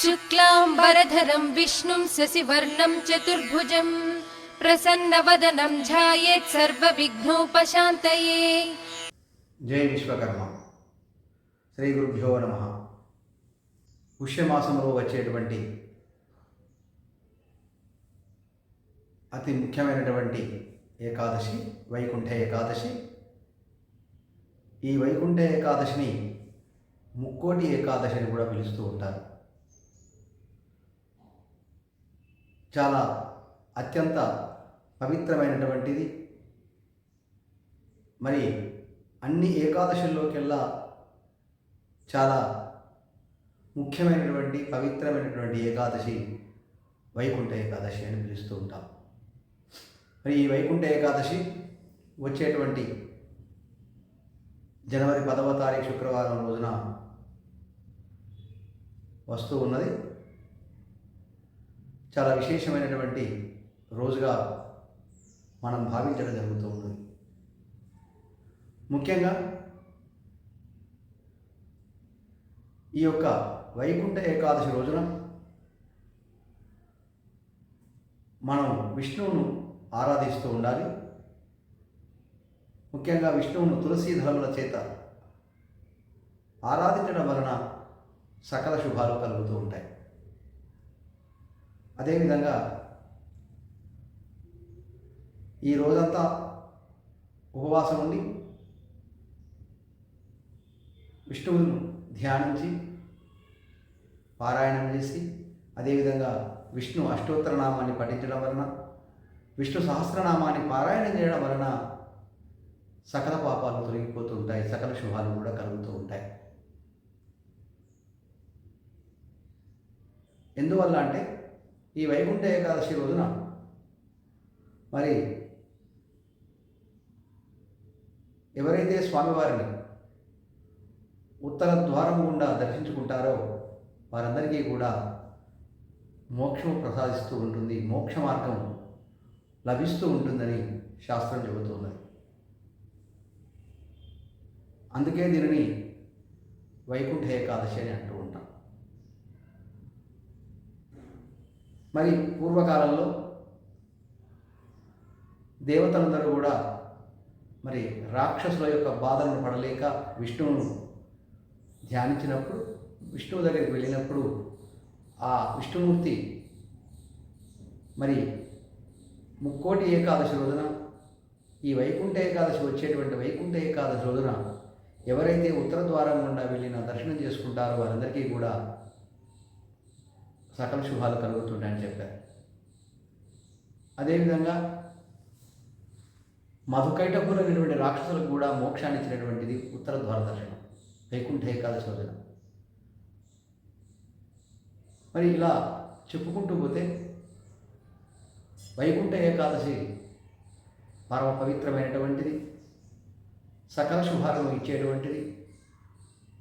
शुक्लाम्बरधरं विष्णुं शशिवर्णं चतुर्भुजं प्रसन्नवदनं ध्यायेत् सर्वविघ्नोपशान्तये జై విశ్వకర్మ శ్రీ గురుభ్యో నమ పుష్యమాసంలో వచ్చేటువంటి అతి ముఖ్యమైనటువంటి ఏకాదశి వైకుంఠ ఏకాదశి ఈ వైకుంఠ ఏకాదశిని ముక్కోటి ఏకాదశి అని కూడా పిలుస్తూ ఉంటారు చాలా అత్యంత పవిత్రమైనటువంటిది. మరి అన్ని ఏకాదశుల్లోకెల్లా చాలా ముఖ్యమైనటువంటి పవిత్రమైనటువంటి ఏకాదశి వైకుంఠ ఏకాదశి అని పిలుస్తూ ఉంటాం. మరి ఈ వైకుంఠ ఏకాదశి వచ్చేటువంటి జనవరి పదవ తారీఖు శుక్రవారం రోజున వస్తూ ఉన్నది. చాలా విశేషమైనటువంటి రోజుగా మనం భావించడం జరుగుతూ ఉన్నది ముఖ్యంగా ఈ యొక్క వైకుంఠ ఏకాదశి రోజున మనం విష్ణువును ఆరాధిస్తూ ఉండాలి. ముఖ్యంగా విష్ణువును తులసీ దళముల చేత ఆరాధించడం వలన సకల శుభాలు కలుగుతూ ఉంటాయి. అదేవిధంగా ఈ రోజంతా ఉపవాసం ఉండి విష్ణువును ధ్యానించి పారాయణం చేసి అదేవిధంగా విష్ణు అష్టోత్తర నామాన్ని పఠించడం వలన విష్ణు సహస్రనామాన్ని పారాయణం చేయడం వలన సకల పాపాలు తొలగిపోతూ ఉంటాయి సకల శుభాలు కూడా కలుగుతూ ఉంటాయి. ఎందువల్ల అంటే ఈ వైకుంఠ ఏకాదశి రోజున మరి ఎవరైతే స్వామివారిని ఉత్తర ద్వారం గుండా దర్శించుకుంటారో వారందరికీ కూడా మోక్షం ప్రసాదిస్తూ ఉంటుంది మోక్ష మార్గం లభిస్తూ ఉంటుందని శాస్త్రం చెబుతున్నది. అందుకే దీనిని వైకుంఠ ఏకాదశి అని అంటూ ఉంటాం. మరి పూర్వకాలంలో దేవతలందరూ కూడా మరి రాక్షసుల యొక్క బాధలను పడలేక విష్ణువును ధ్యానించినప్పుడు విష్ణువు దగ్గరికి వెళ్ళినప్పుడు ఆ విష్ణుమూర్తి మరి ముక్కోటి ఏకాదశి రోజున ఈ వైకుంఠ ఏకాదశి వచ్చేటువంటి వైకుంఠ ఏకాదశి రోజున ఎవరైతే ఉత్తర ద్వారం గుండా వెళ్ళిన దర్శనం చేసుకుంటారో వారందరికీ కూడా సకల శుభాలు కలుగుతుంటాయని చెప్పారు. అదేవిధంగా మధుకైటపులైనటువంటి రాక్షసులకు కూడా మోక్షాన్ని ఇచ్చినటువంటిది ఉత్తర ద్వారదర్శనం వైకుంఠ ఏకాదశి రోజున. మరి ఇలా చెప్పుకుంటూ పోతే వైకుంఠ ఏకాదశి పరమ పవిత్రమైనటువంటిది సకల శుభాలను ఇచ్చేటువంటిది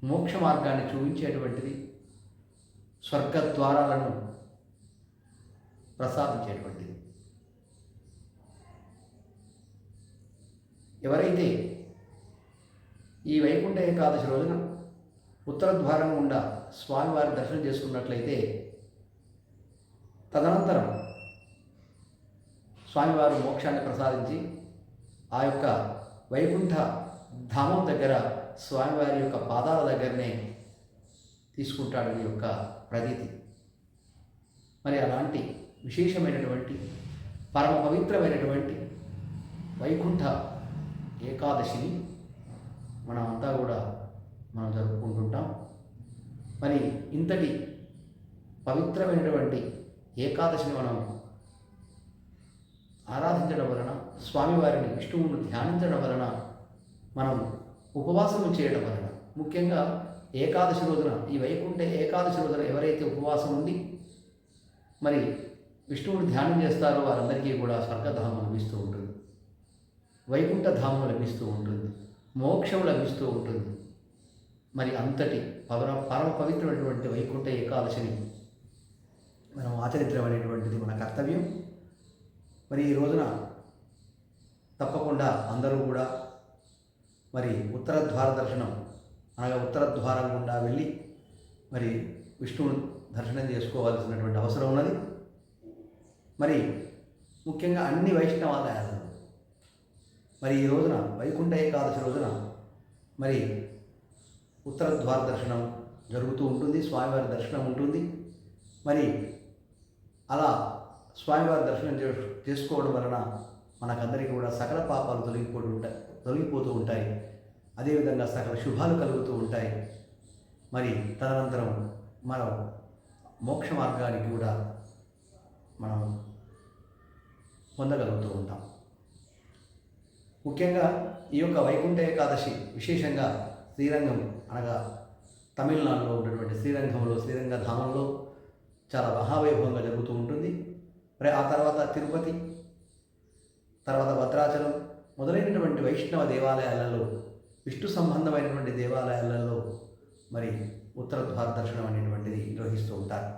మోక్ష మార్గాన్ని చూపించేటువంటిది స్వర్గ ద్వారాలను ప్రసాదించేటువంటిది. ఎవరైతే ఈ వైకుంఠ ఏకాదశి రోజున ఉత్తర ద్వారం గుండా స్వామివారి దర్శనం చేసుకున్నట్లయితే తదనంతరం స్వామివారు మోక్షాన్ని ప్రసాదించి ఆ యొక్క వైకుంఠ ధామం దగ్గర స్వామివారి యొక్క పాదాల దగ్గరనే తీసుకుంటాడని యొక్క ప్రతీతి. మరి అలాంటి విశేషమైనటువంటి పరమ పవిత్రమైనటువంటి వైకుంఠ ఏకాదశిని మనం అంతా కూడా మనం జరుపుకుంటుంటాం. మరి ఇంతటి పవిత్రమైనటువంటి ఏకాదశిని మనం ఆరాధించడం వలన స్వామివారిని విష్ణువును ధ్యానించడం వలన మనం ఉపవాసం చేయడం వలన ముఖ్యంగా ఏకాదశి రోజున ఈ వైకుంఠ ఏకాదశి రోజున ఎవరైతే ఉపవాసం ఉండి మరి విష్ణువుని ధ్యానం చేస్తారో వారందరికీ కూడా స్వర్గధామం లభిస్తూ ఉంటుంది. వైకుంఠ ధామం లభిస్తూ ఉంటుంది. మోక్షం లభిస్తూ ఉంటుంది. మరి అంతటి పవర పరమ పవిత్రమైనటువంటి వైకుంఠ ఏకాదశిని మనం ఆచరించడం అనేటువంటిది మన కర్తవ్యం. మరి ఈ రోజున తప్పకుండా అందరూ కూడా మరి ఉత్తర ద్వార దర్శనం అనగా ఉత్తర ద్వారం గుండా వెళ్ళి మరి విష్ణువును దర్శనం చేసుకోవాల్సినటువంటి అవసరం ఉన్నది. మరి ముఖ్యంగా అన్ని వైష్ణవాలయాలలో మరి ఈ రోజున వైకుంఠ ఏకాదశి రోజున మరి ఉత్తర ద్వార దర్శనం జరుగుతూ ఉంటుంది స్వామివారి దర్శనం ఉంటుంది. మరి అలా స్వామివారి దర్శనం చే- చేసుకోవడం వలన మనకందరికీ కూడా సకల పాపాలు తొలగిపోతూ ఉంటాయి తొలగిపోతూ ఉంటాయి. అదేవిధంగా సకల శుభాలు కలుగుతూ ఉంటాయి. మరి తదనంతరం మనం మోక్ష మార్గానికి కూడా మనం పొందగలుగుతూ ఉంటాం. ముఖ్యంగా ఈ యొక్క వైకుంఠ ఏకాదశి విశేషంగా శ్రీరంగం అనగా తమిళనాడులో ఉన్నటువంటి శ్రీరంగంలో శ్రీరంగ ధామంలో చాలా మహావైభవంగా జరుగుతూ ఉంటుంది. మరి ఆ తర్వాత తిరుపతి తర్వాత భద్రాచలం మొదలైనటువంటి వైష్ణవ దేవాలయాలలో విష్ణు సంబంధమైనటువంటి దేవాలయాలలో మరి ఉత్తర ద్వార దర్శనం అనేటువంటిది నిర్వహిస్తూ ఉంటారు.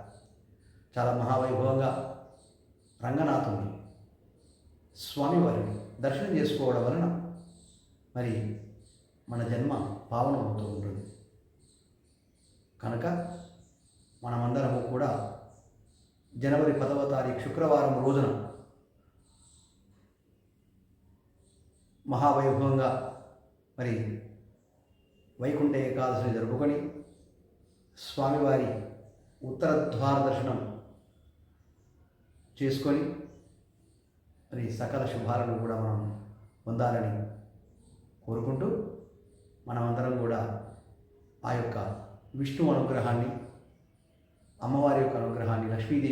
చాలా మహావైభవంగా రంగనాథుని స్వామివారిని దర్శనం చేసుకోవడం వలన మరి మన జన్మ పావనమవుతూ ఉంటుంది. కనుక మనమందరము కూడా జనవరి పదవ తారీఖు శుక్రవారం రోజున మహావైభవంగా మరి వైకుంఠ ఏకాదశిని జరుపుకొని స్వామివారి ఉత్తరద్వార దర్శనం చేసుకొని మరి సకల శుభాలను కూడా మనం పొందాలని కోరుకుంటూ మనమందరం కూడా ఆ యొక్క విష్ణు అనుగ్రహాన్ని అమ్మవారి యొక్క అనుగ్రహాన్ని లక్ష్మీదేవి